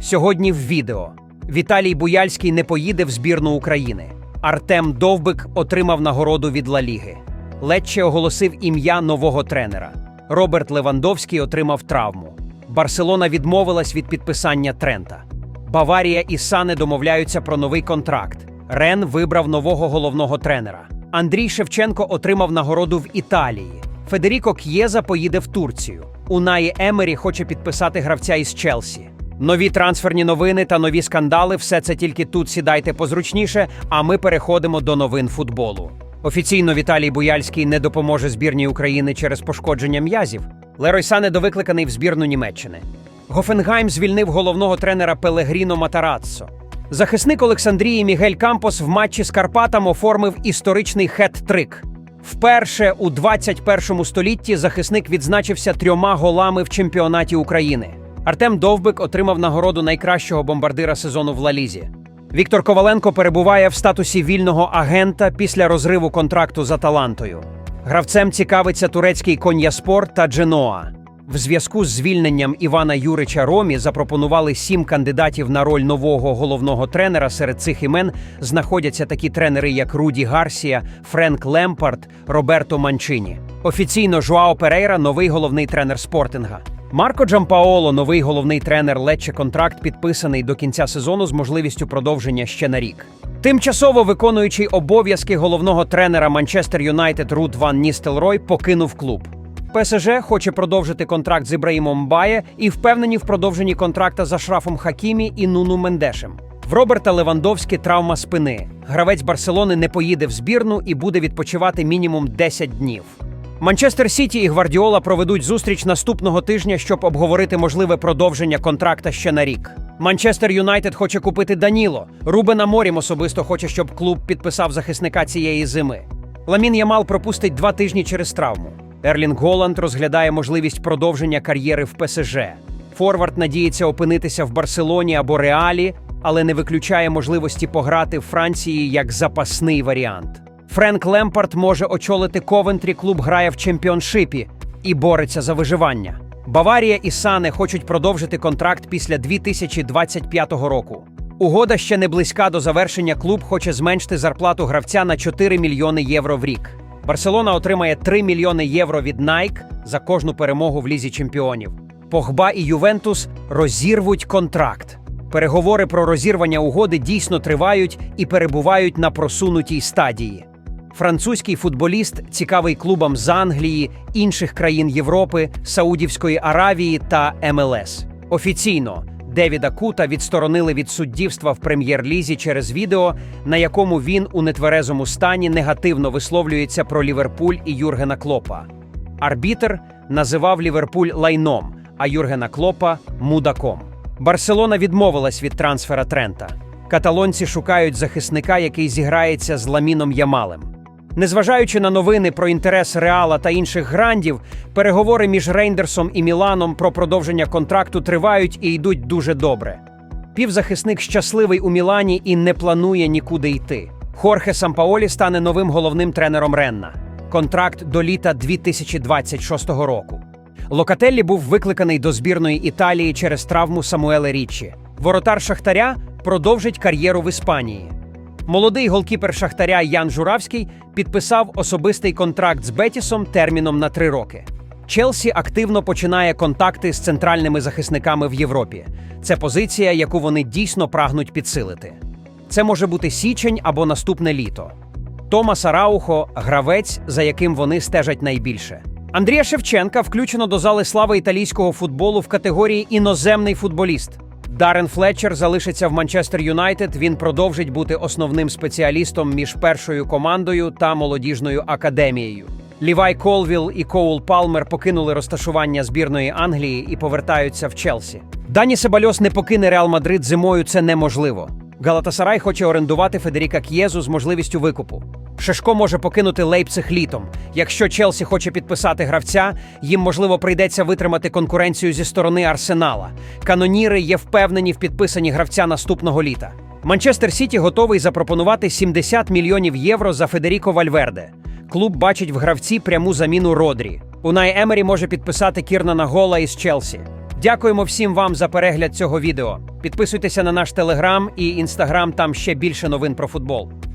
Сьогодні в відео Віталій Буяльський не поїде в збірну України. Артем Довбик отримав нагороду від Ла Ліги. Лечче оголосив ім'я нового тренера. Роберт Левандовський отримав травму. Барселона відмовилась від підписання Трента. Баварія і Сане домовляються про новий контракт. Рен вибрав нового головного тренера. Андрій Шевченко отримав нагороду в Італії. Федеріко К'єза поїде в Турцію. Унаї Емері хоче підписати гравця із Челсі. Нові трансферні новини та нові скандали все це тільки тут сідайте позручніше, а ми переходимо до новин футболу. Офіційно Віталій Буяльський не допоможе збірній України через пошкодження м'язів. Лерой Сане довикликаний в збірну Німеччини. Гофенгайм звільнив головного тренера Пелегріно Матараццо. Захисник Олександрії Мігель Кампос в матчі з Карпатом оформив історичний хет-трик. Вперше у 21 столітті захисник відзначився трьома голами в чемпіонаті України. Артем Довбик отримав нагороду найкращого бомбардира сезону в Лалізі. Віктор Коваленко перебуває в статусі вільного агента після розриву контракту з Аталантою. Гравцем цікавиться турецький Кон'яспор та Дженоа. В зв'язку з звільненням Івана Юрича Ромі запропонували сім кандидатів на роль нового головного тренера. Серед цих імен знаходяться такі тренери, як Руді Гарсія, Френк Лемпард, Роберто Манчині. Офіційно Жуао Перейра новий головний тренер спортинга. Марко Джампаоло, новий головний тренер Лече контракт підписаний до кінця сезону з можливістю продовження ще на рік. Тимчасово виконуючий обов'язки головного тренера Манчестер Юнайтед Рут Ван Ністелрой покинув клуб. ПСЖ хоче продовжити контракт з Ібраїмом Бає і впевнені в продовженні контракта за Шрафом Хакімі і Нуну Мендешем. В Роберта Левандовські травма спини. Гравець Барселони не поїде в збірну і буде відпочивати мінімум 10 днів. Манчестер Сіті і Гвардіола проведуть зустріч наступного тижня, щоб обговорити можливе продовження контракта ще на рік. Манчестер Юнайтед хоче купити Даніло. Рубен Аморім особисто хоче, щоб клуб підписав захисника цієї зими. Ламін Ямал пропустить два тижні через травму. Ерлінг Голланд розглядає можливість продовження кар'єри в ПСЖ. Форвард надіється опинитися в Барселоні або Реалі, але не виключає можливості пограти в Франції як запасний варіант. Френк Лемпард може очолити Ковентрі, клуб грає в чемпіоншипі і бореться за виживання. Баварія і Сане хочуть продовжити контракт після 2025 року. Угода ще не близька до завершення. Клуб хоче зменшити зарплату гравця на 4 мільйони євро в рік. Барселона отримає 3 мільйони євро від Nike за кожну перемогу в лізі чемпіонів. Погба і Ювентус розірвуть контракт. Переговори про розірвання угоди дійсно тривають і перебувають на просунутій стадії. Французький футболіст цікавий клубам з Англії, інших країн Європи, Саудівської Аравії та МЛС. Офіційно Девіда Кута відсторонили від суддівства в прем'єр-лізі через відео, на якому він у нетверезому стані негативно висловлюється про Ліверпуль і Юргена Клопа. Арбітер називав Ліверпуль лайном, а Юргена Клопа мудаком. Барселона відмовилась від трансфера Трента. Каталонці шукають захисника, який зіграється з Ламіном Ямалем. Незважаючи на новини про інтерес Реала та інших грандів, переговори між Рейндерсом і Міланом про продовження контракту тривають і йдуть дуже добре. Півзахисник щасливий у Мілані і не планує нікуди йти. Хорхе Сампаолі стане новим головним тренером Ренна. Контракт до літа 2026 року. Локателлі був викликаний до збірної Італії через травму Самуеле Річчі. Воротар Шахтаря продовжить кар'єру в Іспанії. Молодий голкіпер Шахтаря Ян Журавський підписав особистий контракт з Бетісом терміном на три роки. Челсі активно починає контакти з центральними захисниками в Європі. Це позиція, яку вони дійсно прагнуть підсилити. Це може бути січень або наступне літо. Томас Араухо гравець, за яким вони стежать найбільше. Андрія Шевченка включено до зали слави італійського футболу в категорії іноземний футболіст. Дарен Флетчер залишиться в Манчестер Юнайтед. Він продовжить бути основним спеціалістом між першою командою та молодіжною академією. Лівай Колвіл і Коул Палмер покинули розташування збірної Англії і повертаються в Челсі. Дані Себальос не покине Реал Мадрид зимою. Це неможливо. Галатасарай хоче орендувати Федеріка К'єзу з можливістю викупу. Шешко може покинути Лейпциг літом. Якщо Челсі хоче підписати гравця, їм можливо прийдеться витримати конкуренцію зі сторони Арсенала. Каноніри є впевнені в підписанні гравця наступного літа. Манчестер Сіті готовий запропонувати 70 мільйонів євро за Федеріко Вальверде. Клуб бачить в гравці пряму заміну Родрі. Унай Емері може підписати Кірнана Гола із Челсі. Дякуємо всім вам за перегляд цього відео. Підписуйтеся на наш телеграм і інстаграм, там ще більше новин про футбол.